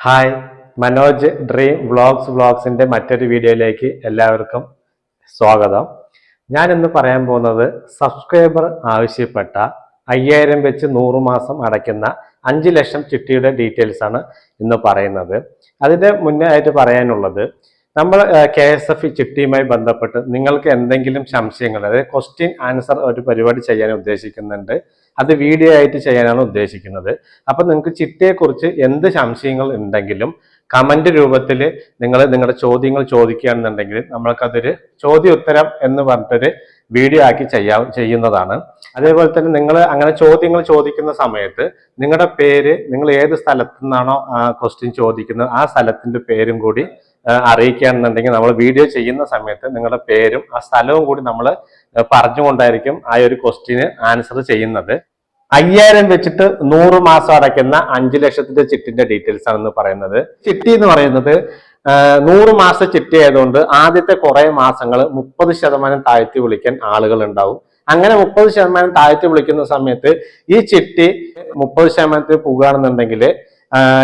Hi Manoj dream vlogs വ്ളോഗ്സിന്റെ മറ്റൊരു വീഡിയോയിലേക്ക് എല്ലാവർക്കും സ്വാഗതം. ഞാൻ ഇന്ന് പറയാൻ പോകുന്നത് സബ്സ്ക്രൈബർ ആവശ്യപ്പെട്ട അയ്യായിരം വെച്ച് നൂറ് മാസം അടയ്ക്കുന്ന അഞ്ച് ലക്ഷം ചിട്ടിയുടെ ഡീറ്റെയിൽസ് ആണ് ഇന്ന് പറയുന്നത്. അതിന്റെ മുന്നേ ആയിട്ട് പറയാനുള്ളത് നമ്മൾ കെ എസ് എഫ് ചിട്ടിയുമായി ബന്ധപ്പെട്ട് നിങ്ങൾക്ക് എന്തെങ്കിലും സംശയങ്ങൾ അതായത് ക്വസ്റ്റ്യൻ ആൻസർ ഒരു പരിപാടി ചെയ്യാൻ ഉദ്ദേശിക്കുന്നുണ്ട്. അത് വീഡിയോ ആയിട്ട് ചെയ്യാനാണ് ഉദ്ദേശിക്കുന്നത്. അപ്പൊ നിങ്ങൾക്ക് ചിട്ടിയെക്കുറിച്ച് എന്ത് സംശയങ്ങൾ ഉണ്ടെങ്കിലും കമന്റ് രൂപത്തിൽ നിങ്ങൾ നിങ്ങളുടെ ചോദ്യങ്ങൾ ചോദിക്കുകയാണെന്നുണ്ടെങ്കിൽ നമ്മൾക്കതൊരു ചോദ്യോത്തരം എന്ന് പറഞ്ഞിട്ടൊരു വീഡിയോ ആക്കി ചെയ്യാ ചെയ്യുന്നതാണ്. അതേപോലെ തന്നെ നിങ്ങൾ അങ്ങനെ ചോദ്യങ്ങൾ ചോദിക്കുന്ന സമയത്ത് നിങ്ങളുടെ പേര് നിങ്ങൾ ഏത് സ്ഥലത്തു നിന്നാണോ ക്വസ്റ്റ്യൻ ചോദിക്കുന്നത് ആ സ്ഥലത്തിന്റെ പേരും കൂടി അറിയിക്കുകയാണെന്നുണ്ടെങ്കിൽ നമ്മൾ വീഡിയോ ചെയ്യുന്ന സമയത്ത് നിങ്ങളുടെ പേരും ആ സ്ഥലവും കൂടി നമ്മൾ പറഞ്ഞുകൊണ്ടായിരിക്കും ആ ഒരു ക്വസ്റ്റ്യന് ആൻസർ ചെയ്യുന്നത്. അയ്യായിരം വെച്ചിട്ട് നൂറ് മാസം അടയ്ക്കുന്ന അഞ്ച് ലക്ഷത്തിന്റെ ചിട്ടിന്റെ ഡീറ്റെയിൽസ് ആണെന്ന് പറയുന്നത്. ചിട്ടി എന്ന് പറയുന്നത് നൂറ് മാസ ചിട്ടി ആയതുകൊണ്ട് ആദ്യത്തെ കുറെ മാസങ്ങൾ മുപ്പത് ശതമാനം താഴ്ത്തി വിളിക്കാൻ ആളുകൾ ഉണ്ടാവും. അങ്ങനെ മുപ്പത് ശതമാനം താഴ്ത്തി വിളിക്കുന്ന സമയത്ത് ഈ ചിട്ടി മുപ്പത് ശതമാനത്തിൽ പോകുകയാണെന്നുണ്ടെങ്കിൽ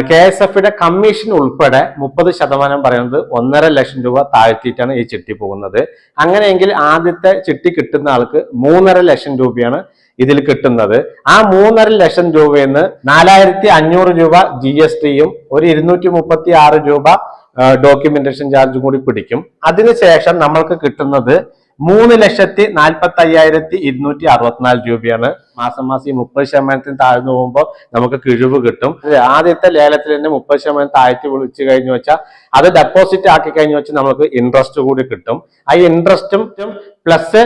കെ എസ് എഫിന്റെ കമ്മീഷൻ ഉൾപ്പെടെ മുപ്പത് ശതമാനം പറയുന്നത് ഒന്നര ലക്ഷം രൂപ താഴ്ത്തിയിട്ടാണ് ഈ ചിട്ടി പോകുന്നത്. അങ്ങനെയെങ്കിൽ ആദ്യത്തെ ചിട്ടി കിട്ടുന്ന ആൾക്ക് മൂന്നര ലക്ഷം രൂപയാണ് ഇതിൽ കിട്ടുന്നത്. ആ മൂന്നര ലക്ഷം രൂപയിൽ നിന്ന് നാലായിരത്തി അഞ്ഞൂറ് രൂപ ജി എസ് ടിയും ഒരു ഇരുന്നൂറ്റി മുപ്പത്തി ആറ് രൂപ ഡോക്യുമെന്റേഷൻ ചാർജും കൂടി പിടിക്കും. അതിനുശേഷം നമ്മൾക്ക് കിട്ടുന്നത് മൂന്ന് ലക്ഷത്തി നാൽപ്പത്തി അയ്യായിരത്തി ഇരുന്നൂറ്റി അറുപത്തിനാല് രൂപയാണ്. മാസം മാസം ഈ മുപ്പത് ശതമാനത്തിന് താഴ്ന്നു പോകുമ്പോൾ നമുക്ക് കിഴിവ് കിട്ടും. ആദ്യത്തെ ലേലത്തിൽ തന്നെ മുപ്പത് ശതമാനം താഴ്ത്തി വിളിച്ചു കഴിഞ്ഞു വെച്ചാൽ അത് ഡെപ്പോസിറ്റ് ആക്കി കഴിഞ്ഞു വെച്ചാൽ നമുക്ക് ഇൻട്രസ്റ്റ് കൂടി കിട്ടും. ആ ഇൻട്രസ്റ്റും പ്ലസ്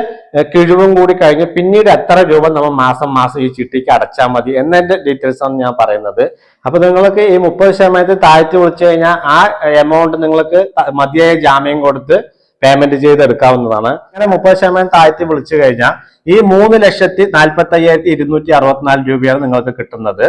കിഴിവും കൂടി കഴിഞ്ഞ് പിന്നീട് എത്ര രൂപ നമ്മൾ മാസം മാസം ഈ ചിട്ടിക്ക് അടച്ചാൽ മതി എന്നതിന്റെ ഡീറ്റെയിൽസ് ആണ് ഞാൻ പറയുന്നത്. അപ്പൊ നിങ്ങൾക്ക് ഈ മുപ്പത് ശതമാനത്തിൽ താഴ്ത്തി വിളിച്ചു കഴിഞ്ഞാൽ ആ എമൗണ്ട് നിങ്ങൾക്ക് മതിയായ ജാമ്യം കൊടുത്ത് പേയ്മെന്റ് ചെയ്തെടുക്കാവുന്നതാണ്. അങ്ങനെ മുപ്പത് ശതമാനം താഴ്ത്തി വിളിച്ചു കഴിഞ്ഞാൽ ഈ മൂന്ന് ലക്ഷത്തി നാൽപ്പത്തി അയ്യായിരത്തി ഇരുന്നൂറ്റി അറുപത്തിനാല് രൂപയാണ് നിങ്ങൾക്ക് കിട്ടുന്നത്.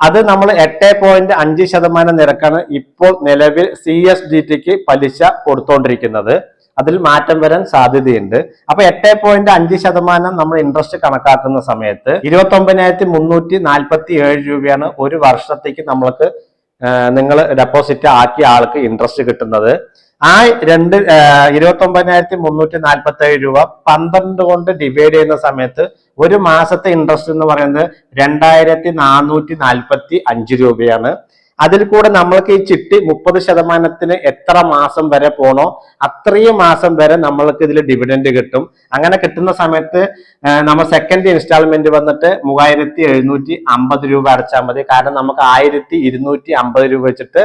അത് നമ്മൾ എട്ട് പോയിന്റ് അഞ്ച് ശതമാനം നിരക്കാണ് ഇപ്പോൾ നിലവിൽ സി എസ് ഡി ടിക്ക് പലിശ കൊടുത്തുകൊണ്ടിരിക്കുന്നത് അതിൽ മാറ്റം വരാൻ സാധ്യതയുണ്ട്. അപ്പൊ എട്ട് പോയിന്റ് അഞ്ച് ശതമാനം നമ്മൾ ഇൻട്രസ്റ്റ് കണക്കാക്കുന്ന സമയത്ത് ഇരുപത്തി ഒമ്പതിനായിരത്തി മുന്നൂറ്റി നാൽപ്പത്തി ഏഴ് രൂപയാണ് ഒരു വർഷത്തേക്ക് നമ്മൾക്ക് നിങ്ങൾ ഡെപ്പോസിറ്റ് ആക്കിയ ആൾക്ക് ഇൻട്രസ്റ്റ് കിട്ടുന്നത്. ആ രണ്ട് ഇരുപത്തി ഒമ്പതിനായിരത്തി മുന്നൂറ്റി നാൽപ്പത്തി ഏഴ് രൂപ പന്ത്രണ്ട് കൊണ്ട് ഡിവൈഡ് ചെയ്യുന്ന സമയത്ത് ഒരു മാസത്തെ ഇൻട്രസ്റ്റ് എന്ന് പറയുന്നത് രണ്ടായിരത്തി നാനൂറ്റി നാൽപ്പത്തി അഞ്ച് രൂപയാണ്. അതിൽ കൂടെ നമ്മൾക്ക് ഈ ചിട്ടി മുപ്പത് ശതമാനത്തിന് എത്ര മാസം വരെ പോണോ അത്രയും മാസം വരെ നമ്മൾക്ക് ഇതിൽ ഡിവിഡൻഡ് കിട്ടും. അങ്ങനെ കിട്ടുന്ന സമയത്ത് നമ്മൾ സെക്കൻഡ് ഇൻസ്റ്റാൾമെന്റ് വന്നിട്ട് മൂവായിരത്തി എഴുന്നൂറ്റി അമ്പത് രൂപ അടച്ചാൽ മതി. കാരണം നമുക്ക് ആയിരത്തി ഇരുന്നൂറ്റി അമ്പത് രൂപ വെച്ചിട്ട്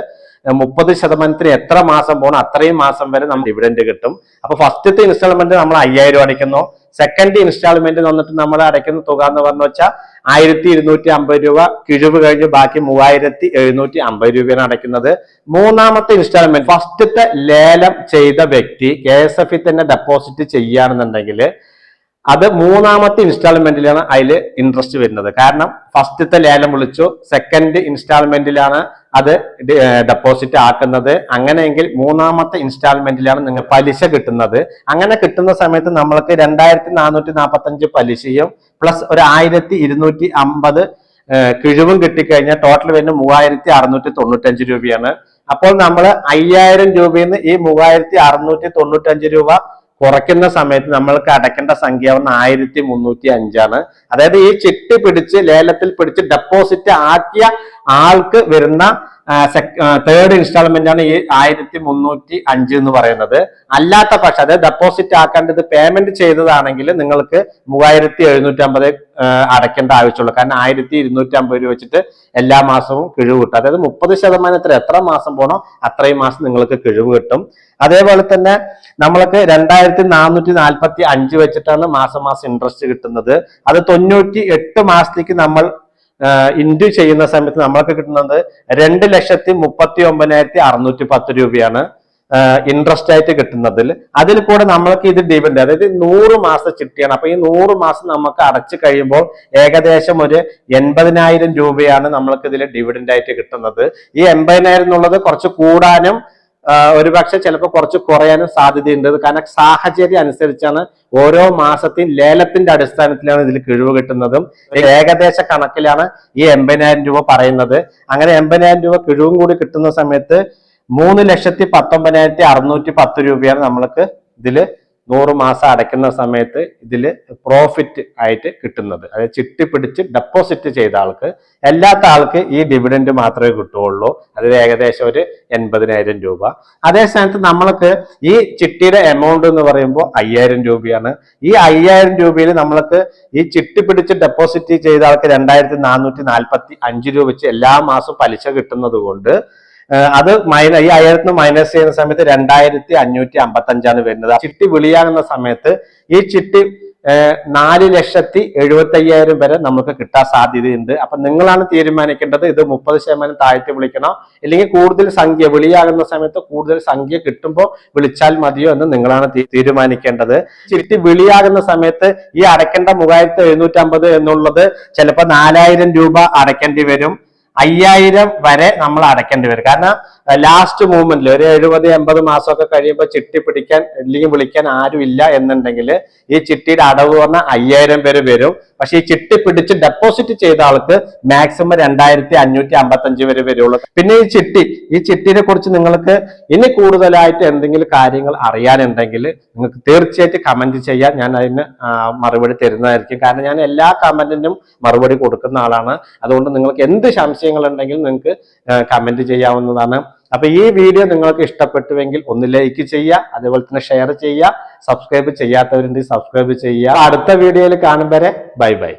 മുപ്പത് ശതമാനത്തിന് എത്ര മാസം പോകണം അത്രയും മാസം വരെ നമ്മൾ ഡിവിഡൻഡ് കിട്ടും. അപ്പൊ ഫസ്റ്റത്തെ ഇൻസ്റ്റാൾമെന്റ് നമ്മൾ അയ്യായിരം അടയ്ക്കുന്നു. സെക്കൻഡ് ഇൻസ്റ്റാൾമെന്റ് വന്നിട്ട് നമ്മൾ അടയ്ക്കുന്ന തുക എന്ന് പറഞ്ഞു വെച്ചാൽ ആയിരത്തി ഇരുന്നൂറ്റി അമ്പത് രൂപ കിഴിവ് കഴിഞ്ഞ് ബാക്കി മൂവായിരത്തി എഴുന്നൂറ്റി അമ്പത് രൂപയാണ് അടയ്ക്കുന്നത്. മൂന്നാമത്തെ ഇൻസ്റ്റാൾമെന്റ് ഫസ്റ്റത്തെ ലേലം ചെയ്ത വ്യക്തി കെ എസ് തന്നെ ഡെപ്പോസിറ്റ് ചെയ്യുകയാണെന്നുണ്ടെങ്കിൽ അത് മൂന്നാമത്തെ ഇൻസ്റ്റാൾമെന്റിലാണ് അതിൽ ഇൻട്രസ്റ്റ് വരുന്നത്. കാരണം ഫസ്റ്റത്തെ ലേലം വിളിച്ചു സെക്കൻഡ് ഇൻസ്റ്റാൾമെന്റിലാണ് അത് ഡെപ്പോസിറ്റ് ആക്കുന്നത്. അങ്ങനെയെങ്കിൽ മൂന്നാമത്തെ ഇൻസ്റ്റാൾമെന്റിലാണ് നിങ്ങൾ പലിശ കിട്ടുന്നത്. അങ്ങനെ കിട്ടുന്ന സമയത്ത് നമ്മൾക്ക് രണ്ടായിരത്തി നാനൂറ്റി നാൽപ്പത്തി അഞ്ച് പലിശയും പ്ലസ് ഒരു ആയിരത്തി ഇരുന്നൂറ്റി അമ്പത് കിഴിവും കിട്ടിക്കഴിഞ്ഞാൽ ടോട്ടൽ വരുന്ന മൂവായിരത്തി അറുന്നൂറ്റി തൊണ്ണൂറ്റഞ്ച് രൂപയാണ്. അപ്പോൾ നമ്മൾ അയ്യായിരം രൂപയിൽ നിന്ന് ഈ മൂവായിരത്തി അറുന്നൂറ്റി തൊണ്ണൂറ്റഞ്ച് രൂപ കുറയ്ക്കുന്ന സമയത്ത് നമ്മൾക്ക് അടയ്ക്കേണ്ട സംഖ്യ വന്ന് ആയിരത്തി മുന്നൂറ്റി അഞ്ചാണ്. അതായത് ഈ ചിട്ടി പിടിച്ച് ലേലത്തിൽ പിടിച്ച് ഡെപ്പോസിറ്റ് ആക്കിയ ആൾക്ക് വരുന്ന തേർഡ് ഇൻസ്റ്റാൾമെന്റ് ആണ് ഈ ആയിരത്തി മുന്നൂറ്റി അഞ്ച് എന്ന് പറയുന്നത്. അല്ലാത്ത പക്ഷം അതായത് ഡെപ്പോസിറ്റ് ആക്കേണ്ടത് പേയ്മെന്റ് ചെയ്തതാണെങ്കിൽ നിങ്ങൾക്ക് മൂവായിരത്തി എഴുന്നൂറ്റി അമ്പത് അടയ്ക്കേണ്ട ആവശ്യമുള്ളൂ. കാരണം ആയിരത്തി ഇരുന്നൂറ്റി അമ്പത് രൂപ വെച്ചിട്ട് എല്ലാ മാസവും കിഴിവ് കിട്ടും. അതായത് മുപ്പത് ശതമാനത്തിൽ എത്ര മാസം പോണോ അത്രയും മാസം നിങ്ങൾക്ക് കിഴിവ് കിട്ടും. അതേപോലെ തന്നെ നമ്മൾക്ക് രണ്ടായിരത്തി നാനൂറ്റി നാൽപ്പത്തി അഞ്ച് വെച്ചിട്ടാണ് മാസം മാസം ഇൻട്രസ്റ്റ് കിട്ടുന്നത്. അത് തൊണ്ണൂറ്റി എട്ട് മാസത്തേക്ക് നമ്മൾ ഇൻഡു ചെയ്യുന്ന സമയത്ത് നമ്മൾക്ക് കിട്ടുന്നത് രണ്ട് ലക്ഷത്തി മുപ്പത്തി ഒമ്പതിനായിരത്തി അറുന്നൂറ്റി പത്ത് രൂപയാണ് ഇൻട്രസ്റ്റ് ആയിട്ട് കിട്ടുന്നതിൽ. അതിൽ കൂടെ നമ്മൾക്ക് ഇത് ഡിവിഡൻഡ് അതായത് നൂറ് മാസം ചിട്ടിയാണ്. അപ്പൊ ഈ നൂറ് മാസം നമുക്ക് അടച്ചു കഴിയുമ്പോൾ ഏകദേശം ഒരു എൺപതിനായിരം രൂപയാണ് നമ്മൾക്ക് ഇതിൽ ഡിവിഡൻഡ് ആയിട്ട് കിട്ടുന്നത്. ഈ എൺപതിനായിരം എന്നുള്ളത് കുറച്ച് കൂടാനും ഒരുപക്ഷെ ചിലപ്പോൾ കുറച്ച് കുറയാനും സാധ്യതയുണ്ട്. കാരണം സാഹചര്യം അനുസരിച്ചാണ് ഓരോ മാസത്തെയും ലേലത്തിന്റെ അടിസ്ഥാനത്തിലാണ് ഇതിൽ കിഴിവ് കിട്ടുന്നതും. ഏകദേശ കണക്കിലാണ് ഈ എൺപതിനായിരം രൂപ പറയുന്നത്. അങ്ങനെ എൺപതിനായിരം രൂപ കിഴിവും കൂടി കിട്ടുന്ന സമയത്ത് മൂന്ന് ലക്ഷത്തി പത്തൊമ്പതിനായിരത്തി അറുന്നൂറ്റി പത്ത് രൂപയാണ് നമ്മൾക്ക് ഇതിൽ നൂറ് മാസം അടയ്ക്കുന്ന സമയത്ത് ഇതിൽ പ്രോഫിറ്റ് ആയിട്ട് കിട്ടുന്നത്. അതായത് ചിട്ടി പിടിച്ച് ഡെപ്പോസിറ്റ് ചെയ്ത ആൾക്ക് അല്ലാത്ത ആൾക്ക് ഈ ഡിവിഡൻഡ് മാത്രമേ കിട്ടുകയുള്ളൂ. അത് ഏകദേശം ഒരു എൺപതിനായിരം രൂപ. അതേ സ്ഥാനത്ത് നമ്മൾക്ക് ഈ ചിട്ടിയുടെ എമൗണ്ട് എന്ന് പറയുമ്പോൾ അയ്യായിരം രൂപയാണ്. ഈ അയ്യായിരം രൂപയിൽ നമ്മൾക്ക് ഈ ചിട്ടി പിടിച്ച് ഡെപ്പോസിറ്റ് ചെയ്ത ആൾക്ക് രണ്ടായിരത്തി നാനൂറ്റി നാൽപ്പത്തി അഞ്ച് രൂപ വെച്ച് എല്ലാ മാസവും പലിശ കിട്ടുന്നത് കൊണ്ട് അത് മൈന ഈ ആയിരത്തിന് മൈനസ് ചെയ്യുന്ന സമയത്ത് രണ്ടായിരത്തി അഞ്ഞൂറ്റി അമ്പത്തി അഞ്ചാണ് വരുന്നത് ചിട്ടി വിളിയാകുന്ന സമയത്ത് ഈ ചിട്ടി നാല് ലക്ഷത്തി എഴുപത്തി അയ്യായിരം വരെ നമുക്ക് കിട്ടാൻ സാധ്യതയുണ്ട്. അപ്പൊ നിങ്ങളാണ് തീരുമാനിക്കേണ്ടത് ഇത് മുപ്പത് ശതമാനം താഴ്ത്തി വിളിക്കണോ? അല്ലെങ്കിൽ കൂടുതൽ സംഖ്യ വിളിയാകുന്ന സമയത്ത് കൂടുതൽ സംഖ്യ കിട്ടുമ്പോൾ വിളിച്ചാൽ മതിയോ എന്ന് നിങ്ങളാണ് തീരുമാനിക്കേണ്ടത്. ചിട്ടി വിളിയാകുന്ന സമയത്ത് ഈ അടയ്ക്കേണ്ട മൂവായിരത്തി എഴുന്നൂറ്റി അമ്പത് എന്നുള്ളത് ചിലപ്പോൾ നാലായിരം രൂപ അടയ്ക്കേണ്ടി വരും. അയ്യായിരം വരെ നമ്മൾ അടയ്ക്കേണ്ടി വരും. കാരണം ലാസ്റ്റ് മൂവ്മെന്റിൽ ഒരു എഴുപത് എൺപത് മാസമൊക്കെ കഴിയുമ്പോൾ ചിട്ടി പിടിക്കാൻ അല്ലെങ്കിൽ വിളിക്കാൻ ആരുമില്ല എന്നുണ്ടെങ്കിൽ ഈ ചിട്ടിയുടെ അടവ് പറഞ്ഞാൽ അയ്യായിരം പേര് വരും. പക്ഷെ ഈ ചിട്ടി പിടിച്ച് ഡെപ്പോസിറ്റ് ചെയ്ത ആൾക്ക് മാക്സിമം രണ്ടായിരത്തി അഞ്ഞൂറ്റി അമ്പത്തി അഞ്ച് വരെ വരുള്ളൂ. പിന്നെ ഈ ചിട്ടി ഈ ചിട്ടിനെ കുറിച്ച് നിങ്ങൾക്ക് ഇനി കൂടുതലായിട്ട് എന്തെങ്കിലും കാര്യങ്ങൾ അറിയാനുണ്ടെങ്കിൽ നിങ്ങൾക്ക് തീർച്ചയായിട്ടും കമന്റ് ചെയ്യാൻ ഞാൻ അതിന് മറുപടി തരുന്നതായിരിക്കും. കാരണം ഞാൻ എല്ലാ കമന്റിനും മറുപടി കൊടുക്കുന്ന ആളാണ്. അതുകൊണ്ട് നിങ്ങൾക്ക് എന്ത് സംശയങ്ങൾ ഉണ്ടെങ്കിലും നിങ്ങൾക്ക് കമന്റ് ചെയ്യാവുന്നതാണ്. അപ്പൊ ഈ വീഡിയോ നിങ്ങൾക്ക് ഇഷ്ടപ്പെട്ടുവെങ്കിൽ ഒന്ന് ലൈക്ക് ചെയ്യുക അതേപോലെ തന്നെ ഷെയർ ചെയ്യുക സബ്സ്ക്രൈബ് ചെയ്യാത്തവരുണ്ട് സബ്സ്ക്രൈബ് ചെയ്യുക. അടുത്ത വീഡിയോയിൽ കാണും വരെ ബൈ ബൈ